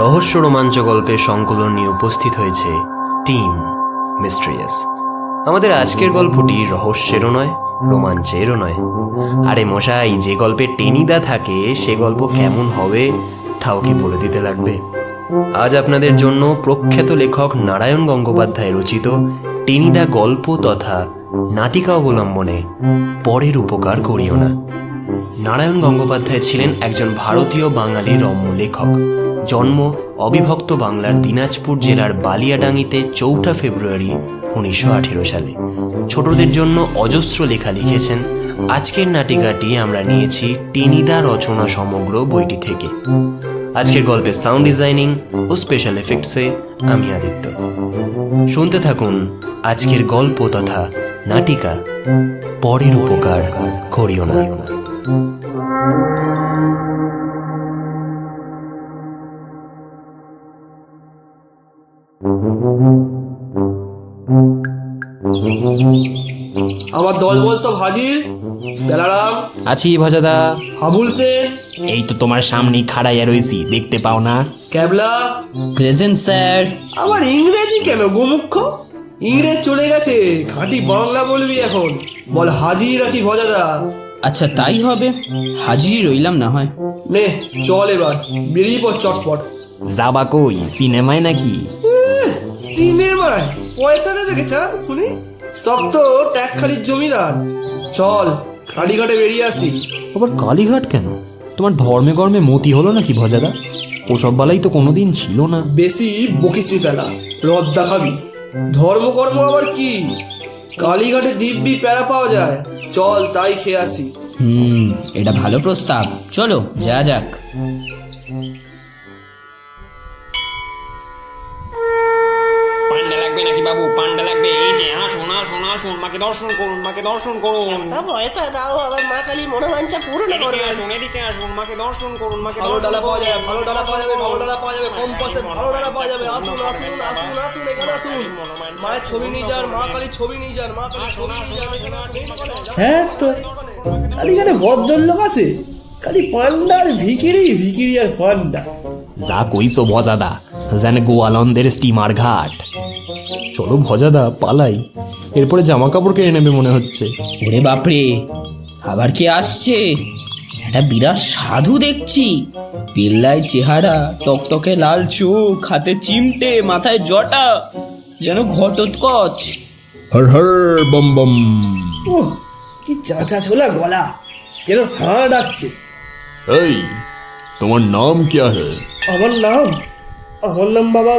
রহস্য রোমাঞ্চ গল্পের সংকলন নিয়ে উপস্থিত হয়েছে টিম মিস্ট্রিয়াস। আমাদের আজকের গল্পটি রহস্যেরও নয়, রোমাঞ্চেরও নয়। আরে মশাই, যে গল্পে টেনিদা থাকে, সে গল্প কেমন হবে তাও কি বলে দিতে লাগবে। আজ আপনাদের জন্য প্রখ্যাত লেখক নারায়ণ গঙ্গোপাধ্যায় রচিত টেনিদা গল্প তথা নাটিকা অবলম্বনে পরের উপকার করিও না। নারায়ণ গঙ্গোপাধ্যায় ছিলেন একজন ভারতীয় বাঙালি রম্য লেখক। জন্ম অবিভক্ত বাংলার দিনাজপুর জেলার বালিয়াডাঙ্গিতে চৌঠা ফেব্রুয়ারি উনিশশো আঠেরো সালে। ছোটদের জন্য অজস্র লেখা লিখেছেন, আজকের নাটিকাটি আমরা নিয়েছি টেনিদা রচনা সমগ্র বইটি থেকে। আজকের গল্পের সাউন্ড ডিজাইনিং ও স্পেশাল এফেক্টসে আমি আদিত্য। শুনতে থাকুন আজকের গল্প তথা নাটিকা, পরের উপকার করিও না। আমার দলবল সব হাজির বেলারাম? আছি ভজাদা। হাবুল সেন এই তো তোমার সামনেই খাড়াইয়া রয়েছি দেখতে পাও না। ক্যাবলা? প্রেজেন্ট স্যার আমার ইংরেজি কেন গোমুখ্য ইংরেজ চলে গেছে খাঁটি বাংলা বলবি এখন। বল হাজির আছি ভজাদা। আচ্ছা তাই হবে। হাজির রইলাম না হয়। নে চল এবার বেরিয়ে পড় চটপট। যাবা কই সিনেমায় নাকি? সিনেমায় পয়সা দেবে কে চা শুনি। সব তো ট্যাকখালির জমিদার। চল কালীঘাটে বেরিয়ে আসি। আবার কালীঘাট কেন? তোমার ধর্মে কর্মে মতি হলো নাকি ভজাদা? ওসব বালাই তো কোনোদিন ছিল না। বেশি বকিসনি পেলা রদ দেখাবি। ধর্মকর্ম আবার কি? কালীঘাটে দিব্যি প্যারা পাওয়া যায়। চল তাই খেয়ে আসি। হুম এটা ভালো প্রস্তাব। চলো যা যাক। দর্শন করুন মাকে দর্শন করুন। তা পয়সা দাও আবার মা কালী মনোবাঞ্ছা পূরণ এদিকে করবে। আসুন এদিকে আসুন মাকে দর্শন করুন মাকে ভালো ডালা পাওয়া করুন। ভালো ডালা পাওয়া যাবে ভালো ডালা পাওয়া যাবে কম পয়সায় ভালো ডালা পাওয়া যাবে। আসুন আসুন আসুন আসুন এখানে আসুন। মায়ের ছবি নিয়ে যান মা কালীর ছবি নিয়ে যান মা কালীর ছবি নিয়ে যান এখানে। হ্যাঁ তো কালীঘাটে ভদ্রলোক আছে? খালি পান্ডা আর ভিকিরি ভিকিরি আর পান্ডা। যা কইছো ভজাদা যেন গোয়ালন্দের স্টিমার ঘাট। চলো ভজাদা পালাই। এরপরে জামা কাপড় কেড়ে নেবে মনে হচ্ছে। ওরে বাপরে আবার কে আসছে? একটা বিরাট সাধু দেখছি। পিল্লায় চেহারা টকটকে লাল চোখ হাতে চিমটে মাথায় জটা যেন ঘটোৎকচ। হর হর বম বম। উহ, কি চাচা ছোলা গলা যেন সাড়া ডাকছে। এই তোমার নাম কি আছে আমার নাম আমার নাম বাবা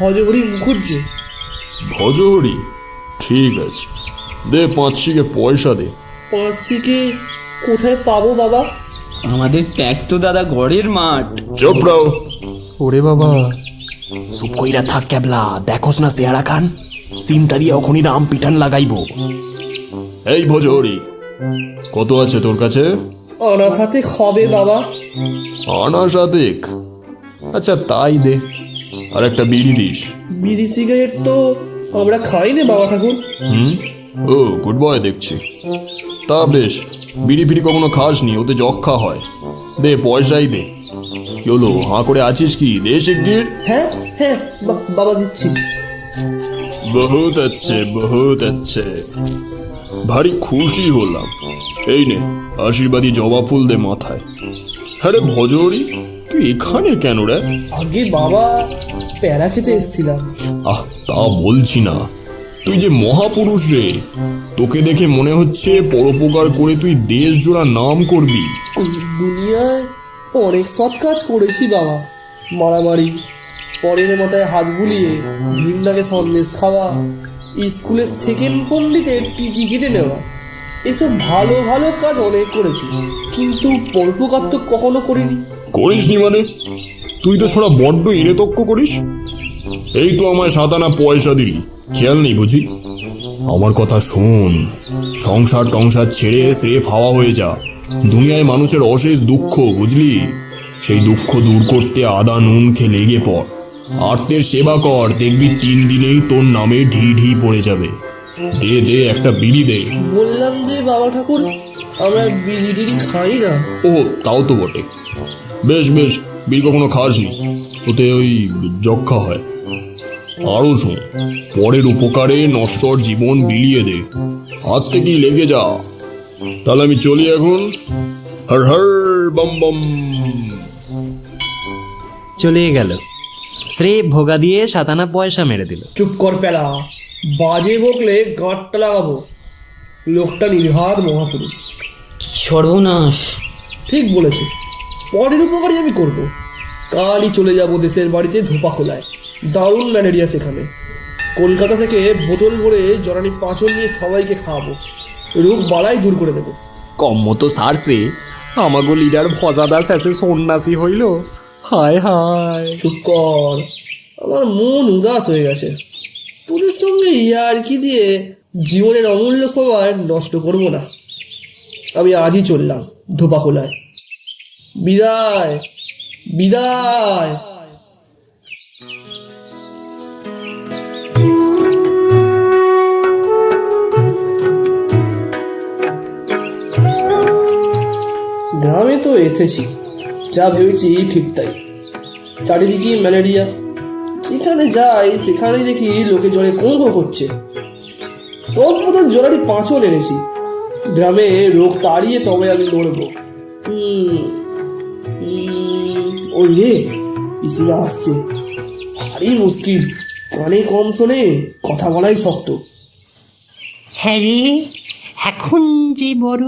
হজহরি মুখুজ্জি। ভজহরি? ঠিক আছে। দে পাঁচশিকে পয়সা দে। পাঁচশিকে কোথায় পাবো বাবা? আমাদের ট্যাগ তো দাদা গড়ের মাঠ। চুপ রাও। ওরে বাবা। চুপ কইরা থাক ক্যাবলা। দেখোস না চেহারা খান। সিমটা দিয়ে ওখনই রাম পিঠান লাগাইবো। এই ভজহরি কত আছে তোর কাছে? সাথে হবে বাবা। আনা সাদেক আচ্ছা তাই দে। আর একটা বিড়ি দিস। বিড়ি সিগারেট তো আমরা খাই বাবা ঠাকুর। হুম? ও গুড বয় দেখছি। তা বেশ বিড়ি ফিড়ি কখনো খাস নি ওতে যক্ষা হয়। দে পয়সাই দে। কি হলো হাঁ করে আছিস কি? দে শিগগির। হ্যাঁ হ্যাঁ বাবা দিচ্ছি। বহুত আচ্ছে বহুত আচ্ছে। ভারী খুশি হলাম। এই নে আশীর্বাদী জবা ফুল দে মাথায়। হ্যাঁ রে ভজরি তুই এখানে কেন রে? আগে বাবা প্যারা খেতে এসেছিলাম। আহ তা বলছি না। তুই যে মহাপুরুষ রে তোকে দেখে মনে হচ্ছে পরোপকার করে তুই দেশ জোড়া নাম করবি। দুনিয়ায় অনেক সৎ কাজ করেছি বাবা। মারামারি পরের মাথায় হাত বুলিয়ে ভিমনাকে সন্দেশ খাওয়া স্কুলের সেকেন্ড পণ্ডিতে টিকি কেটে নেওয়া এসব ভালো ভালো কাজ অনেক করেছি। কিন্তু পরোপকার তো কখনো করিনি। করিসনি মানে? তুই তো ছোড়া বড্ড ইরেতক্য করিস। এই তো আমায় সাতানা পয়সা দিলি। খেয়াল নেই বুঝি? আমার কথা শোন। সংসার টংসার ছেড়ে স্রেফ হাওয়া হয়ে যা। দুনিয়ায় মানুষের অশেষ দুঃখ বুঝলি? সেই দুঃখ দূর করতে আদা নুন খেয়ে লেগে পড়। আর্তের সেবা কর দেখবি তিন দিনেই তোর নামে ঢি ঢি পড়ে যাবে। দে দে একটা বিড়ি দে। বললাম যে বাবা ঠাকুর আমরা বিড়ি টিড়ি খাই না। ও তাও তো বটে। বেশ বেশ বিড়ি কখনো খাসনি ওতে ওই যক্ষা হয়। আরও শোন পরের উপকারে নশ্বর জীবন বিলিয়ে দে। আজ থেকেই লেগে যা। তাহলে আমি চলি এখন। হর হর বম বম। চলে গেল। শ্রে ভোগা দিয়ে সাতানা পয়সা মেরে দিল। চুপ কর পেলা। বাজে বকলে গাঁটটা লাগাবো। লোকটা নির্ঘাত মহাপুরুষ। কি সর্বনাশ। ঠিক বলেছে। পরের উপকারই আমি করব। কালই চলে যাব দেশের বাড়িতে ধোপা খোলায়। দারুণ ম্যালেরিয়া সেখানে। কলকাতা থেকে বোতল ভরে জরানি পাঁচন নিয়ে সবাইকে খাওয়াবো। রোগ বালাই দূর করে দেবো। কম মতো সারছে। আমাগো লিডার ভজাদা শেষে সন্ন্যাসী হইল। হায় হায়। চুপ কর। আমার মন উদাস হয়ে গেছে। তোদের সঙ্গে ইয়ার কি দিয়ে জীবনের অমূল্য সময় নষ্ট করব না? আমি আজই চললাম ধোপা খোলায়। বিদায় বিদায়। গ্রামে তো এসেছি যা ভেবেছি ঠিক তাই। চারিদিকে ম্যালেরিয়া যেখানে যাই সেখানেই দেখি লোকে জ্বরে কোন করছে। দশ বোতল জোরারি পাঁচও এনেছি। গ্রামে রোগ তাড়িয়ে তবে আমি হুম, হুম, ওই রে পিসিমা আসছে। ভারী মুশকিল কানে কম শোনে কথা বলাই শক্ত। হ্যাঁ রে এখন যে বড়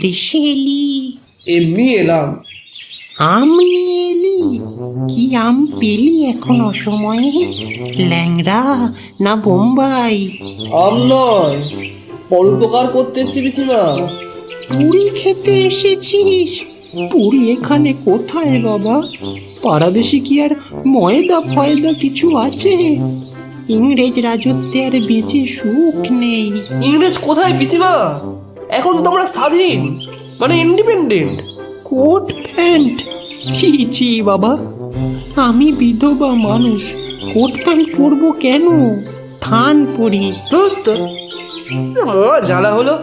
দেশে এলি। এমনি এলাম। আম নিয়ে এলি কি আম পেলি এখন অসময়ে? ল্যাংড়া না বোম্বাই? আম নয় পরোপকার করতে এসছি পিসিমা। পুরি খেতে এসেছিস পুরি এখানে কোথায় বাবা পারাদেশে কি আর ময়দা ফয়দা কিছু আছে ইংরেজ রাজত্বে আর বেঁচে সুখ নেই ইংরেজ কোথায় পিসিমা এখন তো আমরা স্বাধীন মানে ইন্ডিপেন্ডেন্ট কোট প্যান্ট ছি ছি বাবা আমি বিধবা মানুষ কোট প্যান্ট পরবো কেন থান পরি তো জ্বালা হলো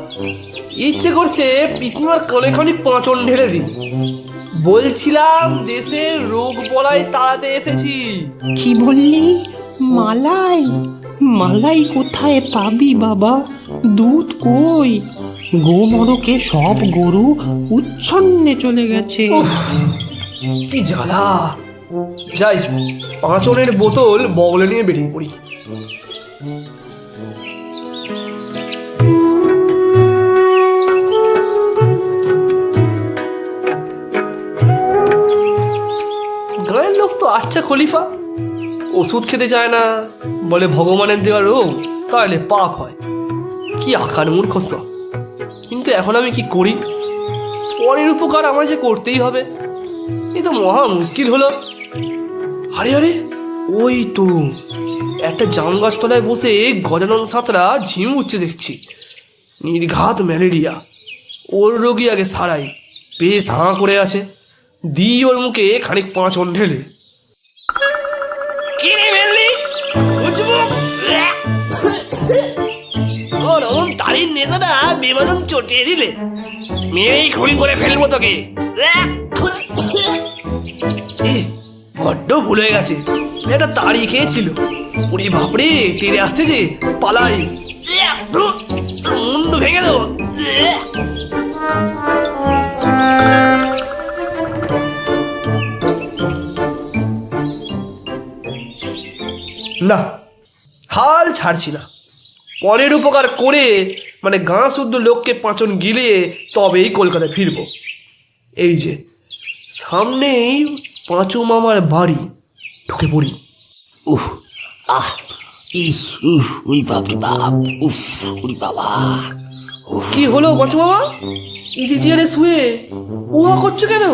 ইচ্ছে করছে পিসিমার কানে খানি পাঁচন ঢেলে দিই। বলছিলাম দেশের রোগ বলাই তাড়াতে এসেছি। কি বললি? মালাই? মালাই কোথায় পাবি বাবা? দুধ কই? গোমরকে সব গরু উচ্ছন্নে চলে গেছে। কি জ্বালা। যাই পাঁচনের বোতল বগলে নিয়ে বেরিয়ে পড়ি। খলিফা? ওষুধ খেতে চায় না, বলে ভগবানের দেওয়া রোগ, তাহলে পাপ হয়। কি আকার মূর্খ সব। কিন্তু এখন আমি কি করি? পরের উপকার আমায় যে করতেই হবে এই তো মহা মুশকিল হলো। আরে আরে, ওই তো, একটা জাম গাছতলায় বসে গজানন সাঁতরা ঝিম উঠছে দেখছি। নির্ঘাত ম্যালেরিয়া। ওর রোগী আগে সারাই, বেশ হাঁ করে আছে। দিই ওর মুখে খানিক পাঁচ ঢেলে তারির নেশাটা বেমানুম চটিয়ে দিলে। মেরেই খুন করে ফেলব তোকে। বড্ড ভুল হয়ে গেছে। এটা তাড়ি খেয়েছিল। ওরে বাপরে তেরে আসছে যে পালাই। মুন্ডু ভেঙে দেবো। না হাল ছাড়ছি না। পরের উপকার করে মানে গাঁ শুদ্ধ লোককে পাঁচন গিলিয়ে তবেই কলকাতায় ফিরবো। এই যে সামনেই পাঁচু মামার বাড়ি ঢুকে পড়ি। উহ আহ ইস উহ উই বাপরে বাপ উফ উরি বাবা। কি হলো পাঁচু মামা? ইজি চেয়ারে শুয়ে উহা করছ কেন?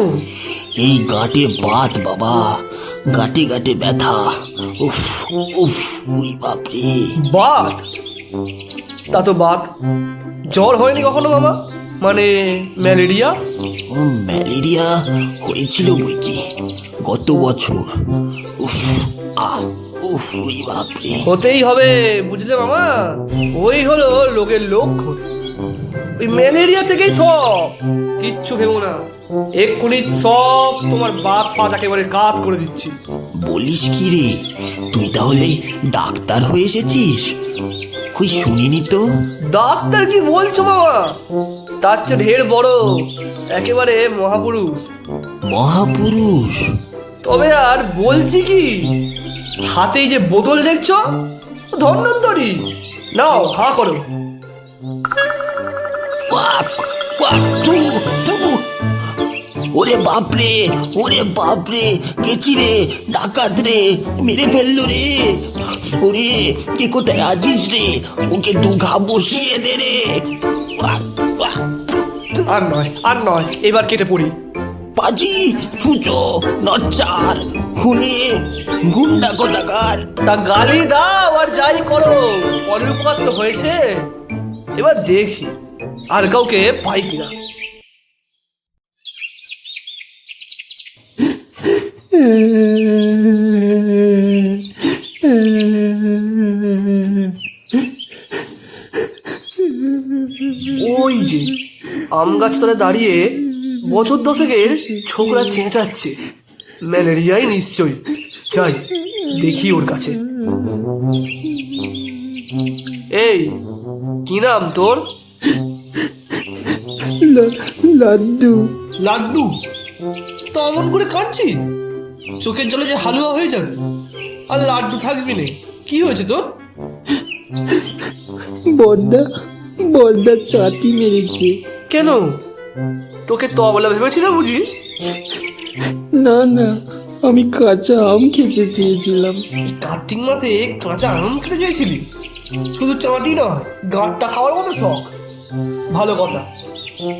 এই গাঁটে বাত বাবা গাঁটে গাঁটে ব্যথা। উফ উফ উরি বাপরে। বাত? তা তো বাত জ্বর হয়নি কখনো মামা মানে ম্যালেরিয়া? ম্যালেরিয়া হয়েছিল বইকি গত বছর। উফ আহ উফ উরি বাপরে। হতেই হবে বুঝলে মামা? ওই হলো লোকের লক্ষণ। ওই ম্যালেরিয়া থেকেই সব। কিচ্ছু ভেবো না। এক্ষুনি সব তোমার বাত ফাত একেবারে কাত করে দিচ্ছি। বলিস কি রে? তুই তাহলে ডাক্তার হয়ে এসেছিস? কই শুনিনি তো? ডাক্তার কি বলছো বাবা? তার চেয়ে ঢের বড় একেবারে মহাপুরুষ। মহাপুরুষ? তবে আর বলছি কি হাতে যে বোতল দেখছ? ধন্যন্তরী। নাও হা করো। ওরে বাপরে ওরে বাপরে গেছি রে ডাকাত রে মেরে ফেলল রে। ওরে কে কোথায় আছিস রে? ওকে দু ঘা বসিয়ে দে রে। আর নয় আর নয় এবার কেটে পড়ি। পাজি ছুচো নচ্চার খুনে গুন্ডা কোথাকার। তা গালি দাও আর যাই করো পরের উপকার তো হয়েছে। এবার দেখি আর কাউকে পাই কিনা। ওই যে আম গাছ তলে দাঁড়িয়ে বছর দশকের ছোকরা চেঁচাচ্ছে। ম্যালেরিয়াই নিশ্চয়ই। যাই দেখি ওর কাছে। এই কি নাম তোর? লাড্ডু। লাড্ডু? তো অমন করে কাঁদছিস? চোখের জলে যে হালুয়া হয়ে যাবে। আর লাড্ডু থাকবি না। কি হয়েছে তোর? বড়দা বড়দা চাটি মেরেছে। কেন? তোকে তবলা ভেবেছিলাম বুঝি? না না আমি কাঁচা আম খেতে চেয়েছিলাম। এই কার্তিক মাসে কাঁচা আম খেতে চাইছিলি শুধু চাটি না গাঁটটা খাওয়ার মতো শখ। ভালো কথা।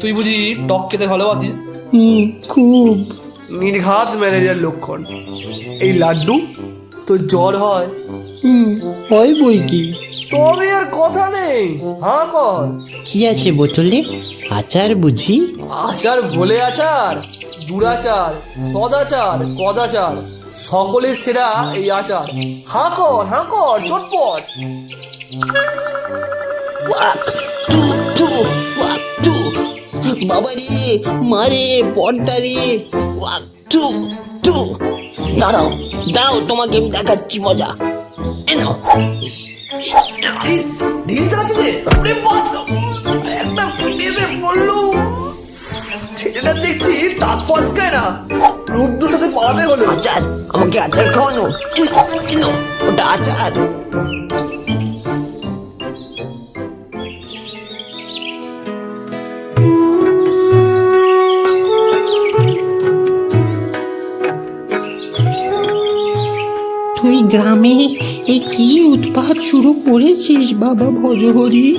তুই বুঝি টক খেতে ভালোবাসিস? হুম খুব। নির্ঘাত ম্যালেরিয়ার লক্ষণ। এই লাড্ডু তোর জ্বর হয়? হুম হয় বই কি? তবে আর কথা নেই। হ্যাঁ কর। কি আছে বোতলে? আচার বুঝি? আচার বলে আচার দুরাচার সদাচার কদাচার সকলের সেরা এই আচার। হাঁ কর হাঁ কর চটপট। ওয়াক তু তু ওয়াক তু। বাবা রে মারে পর্দা রে। ওয়াক তু তু। দাঁড়াও দাঁড়াও তোমাকে আমি দেখাচ্ছি মজা। এনো ইস ঢিল চালাচ্ছে ওরে বাস একটা বিদেশে পড়ল। ছেলেটা দেখছি না। পালাতে হলো। আচার আমাকে আচার খাওয়ানো। ওটা আচার। তুই গ্রামে এই কি উৎপাত শুরু করেছিস বাবা ভজহরি?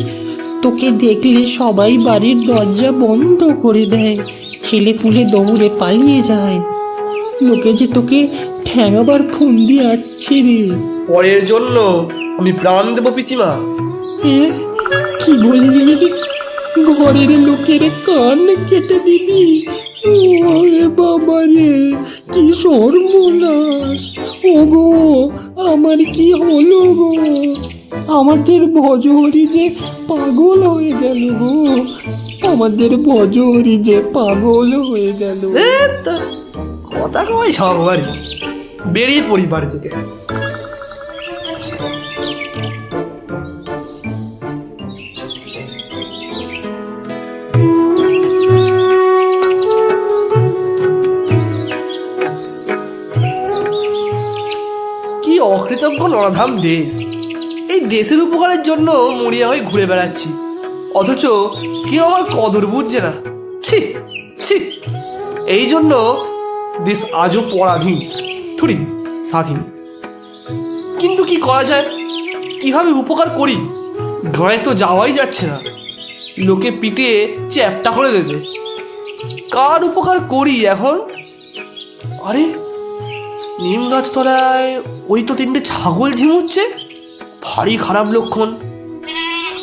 তোকে দেখলে সবাই বাড়ির দরজা বন্ধ করে দেয় ছেলে পুলে দৌড়ে পালিয়ে যায়। লোকে যে তোকে ঠ্যাঙাবার ফন্দি আটছে রে। পরের জন্য আমি প্রাণ দেবো পিসিমা। এ, কি বললি? ঘরের লোকের কান কেটে দিবি ওরে বাবা রে কি সর্বনাশ। ওগো, আমার কি হলো গো? আমাদের ভজহরি যে পাগল হয়ে গেল গো। আমাদের ভজহরি যে পাগল হয়ে গেল। কথা কয় সব বাড়ি? বেরিয়ে পড়ি থেকে। কি অকৃতজ্ঞ নরাধাম দেশ। এই দেশের উপকারের জন্য মরিয়া হয়ে ঘুরে বেড়াচ্ছি। অথচ কেউ আমার কদর বুঝছে না। ছি ছি। এই জন্য দেশ আজও পরাধীন থুরি স্বাধীন। কিন্তু কি করা যায়? কীভাবে উপকার করি? গায়ে তো যাওয়াই যাচ্ছে না। লোকে পিটিয়ে চ্যাপটা করে দেবে। কার উপকার করি এখন? আরে নিম গাছ তলায় ওই তো তিনটে ছাগল ঝিমুচ্ছে? ভারী খারাপ লক্ষণ।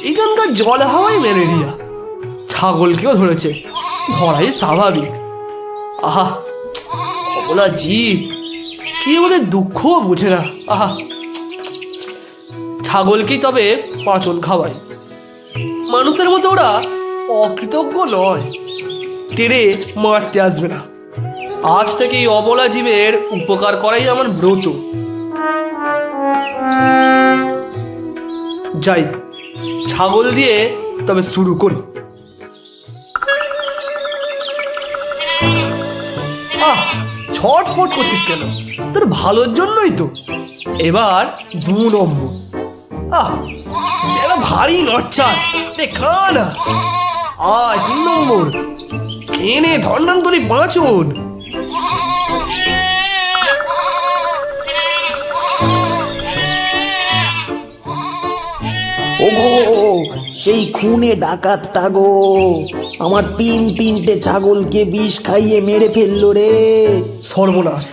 এখানকার জল হাওয়াই ম্যালেরিয়া। ছাগলকেও ধরেছে। ধরাই স্বাভাবিক। আহা, অবলা জীব। কি ওদের দুঃখও বুঝে না। আহা। ছাগলকেই তবে পাঁচন খাওয়াই। মানুষের মতো ওরা অকৃতজ্ঞ নয়। তেরে মারতে আসবে না। আজ থেকে এই অবলা জীবের উপকার করাই আমার ব্রত। যাই, ছাগল দিয়ে তবে শুরু করি। আহ, ছটফট করছিস কেন? তোর ভালোর জন্যই তো। এবার দু নম্বর। আহ ভারী নচ্চার দেখা না আয় তিন নম্বর। কেনে ধর্নান্তরী বাঁচন। ওগো সেই খুনে ডাকাতটা গো আমার তিন তিনটে ছাগলকে বিষ খাইয়ে মেরে ফেলল রে। সর্বনাশ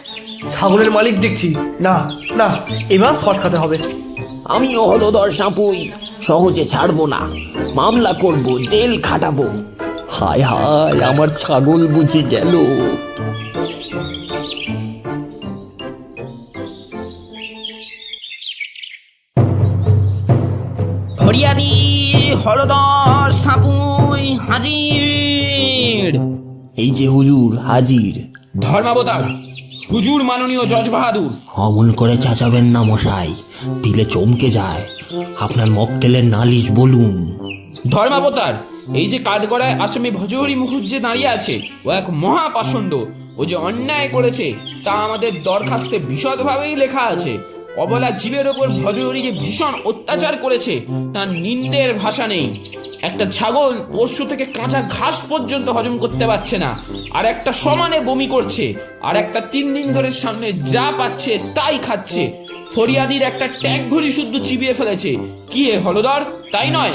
ছাগলের মালিক দেখছি। না না এবার শর্ট খাতে হবে। আমি হলদর সাপুই সহজে ছাড়বো না। মামলা করব জেল খাটাবো। হায় হায় আমার ছাগল বুঝে গেল। ফরিয়াদি হলদর সাপুই হাজির। এই যে হুজুর হাজির। ধর্মাবতার হুজুর মাননীয় জজ বাহাদুর। অমন করে চেঁচাবেন না মশাই দিলে চমকে যায়। আপনার মক্কেলের নালিশ বলুন। ধর্মাবতার এই যে কাঠগড়ায় আসামি ভজহরি মুখুজ্জে দাঁড়িয়ে আছে ও এক মহাপাষণ্ড ও যে অন্যায় করেছে তা আমাদের দরখাস্তে বিশদভাবেই লেখা আছে। অবলা জীবের ওপর ভজহরি যে ভীষণ অত্যাচার করেছে, তার নিন্দের ভাষা নেই। একটা ছাগল পরশু থেকে কাঁচা ঘাস পর্যন্ত হজম করতে পারছে না, আর একটা সমানে বমি করছে, আর একটা তিন দিন ধরে সামনে যা পাচ্ছে তাই খাচ্ছে। ফরিয়াদির একটা ট্যাগ ঘড়ি শুদ্ধ চিবিয়ে ফেলেছে। কি এ হলদর? তাই নয়।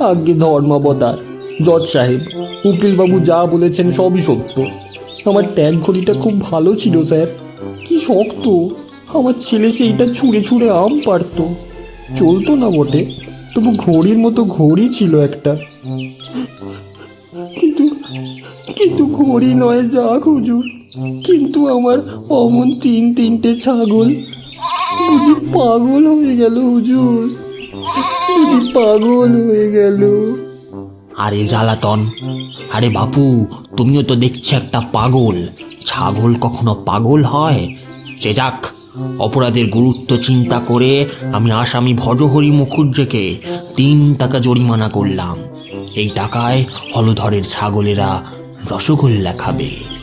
আগে ধর্মাবতার, জজ সাহেব, উকিলবাবু যা বলেছেন সবই সত্য। আমার ট্যাগ ঘড়িটা খুব ভালো ছিল, স্যার। কি শক্ত। আমার ছেলে সেইটা ছুঁড়ে ছুঁড়ে আম পারতো। চলতো না বটে, তবু ঘড়ির মতো ঘড়ি ছিল একটা। কিন্তু কিন্তু ঘড়ি নয় যাক হুজুর, কিন্তু আমার অমন তিন তিনটে ছাগল। বুঝি পাগল হয়ে গেল হুজুর পাগল হয়ে গেল। আরে জ্বালাতন, আরে বাপু, তুমিও তো দেখছি একটা পাগল। ছাগল কখনো পাগল হয়? যে যাক। অপরাধের গুরুত্ব চিন্তা করে আমি আসামি ভজহরি মুখুজ্জেকে তিন টাকা জরিমানা করলাম। এই টাকায় হলধরের ছাগলেরা রসগোল্লা খাবে।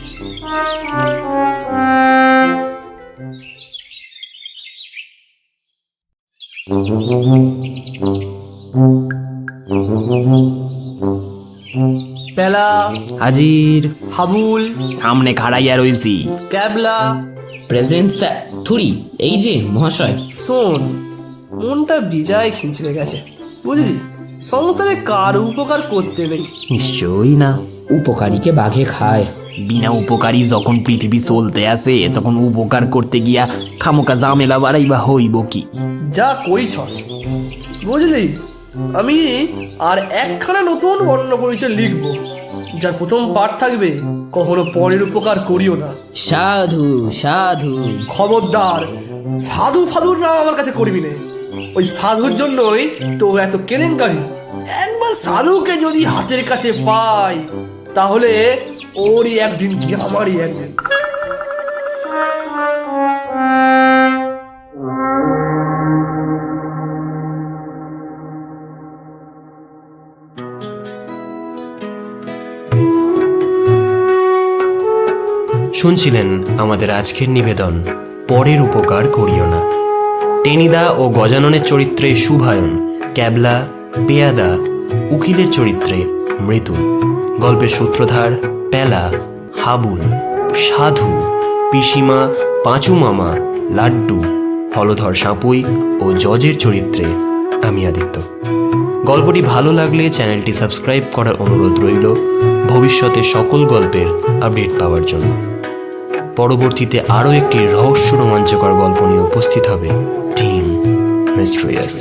পেলা হাজির। হাবুল সামনে খাড়াইয়া রইছি। ক্যাবলা। Present sir. থুরি এই যে মহাশয়। শোন মনটা বিজয় খিঁচড়ে গেছে বুঝলি? সংসারে কার উপকার করতে নেই। নিশ্চয়ই না উপকারীকে বাঘে খায়। বিনা উপকারী যখন পৃথিবী চলতে আসে তখন উপকার করতে গিয়া খামোকা জামেলা বাড়াই বা হইব কি? যা কইছস বুঝলি? আমি আর একখানা নতুন বর্ণ পরিচয় লিখব যার প্রথম পাঠ থাকবে কখনো পরের উপকার করিও না। সাধু সাধু। খবরদার সাধু ফাধুর নাম আমার কাছে করবি না। ওই সাধুর জন্যই তো এত কেলেঙ্কারি। একবার সাধুকে যদি হাতের কাছে পাই তাহলে ওরই একদিন কি আমারই একদিন। শুনছিলেন আমাদের আজকের নিবেদন, পরের উপকার করিও না। টেনিদা ও গজাননের চরিত্রে শুভায়ন ক্যাবলা পেয়াদা উকিলের চরিত্রে মৃত্যু গল্পের সূত্রধার পেলা, হাবুল, সাধু, পিসিমা পাঁচু মামা লাড্ডু, হলধর সাঁপুই ও জজের চরিত্রে আমি আদিত্য। গল্পটি ভালো লাগলে চ্যানেলটি সাবস্ক্রাইব করার অনুরোধ রইল। ভবিষ্যতে সকল গল্পের আপডেট পাওয়ার জন্য। পরবর্তীতে আরও একটি রহস্য রোমাঞ্চকর গল্প নিয়ে উপস্থিত হবে টিম মিস্ট্রিয়াস।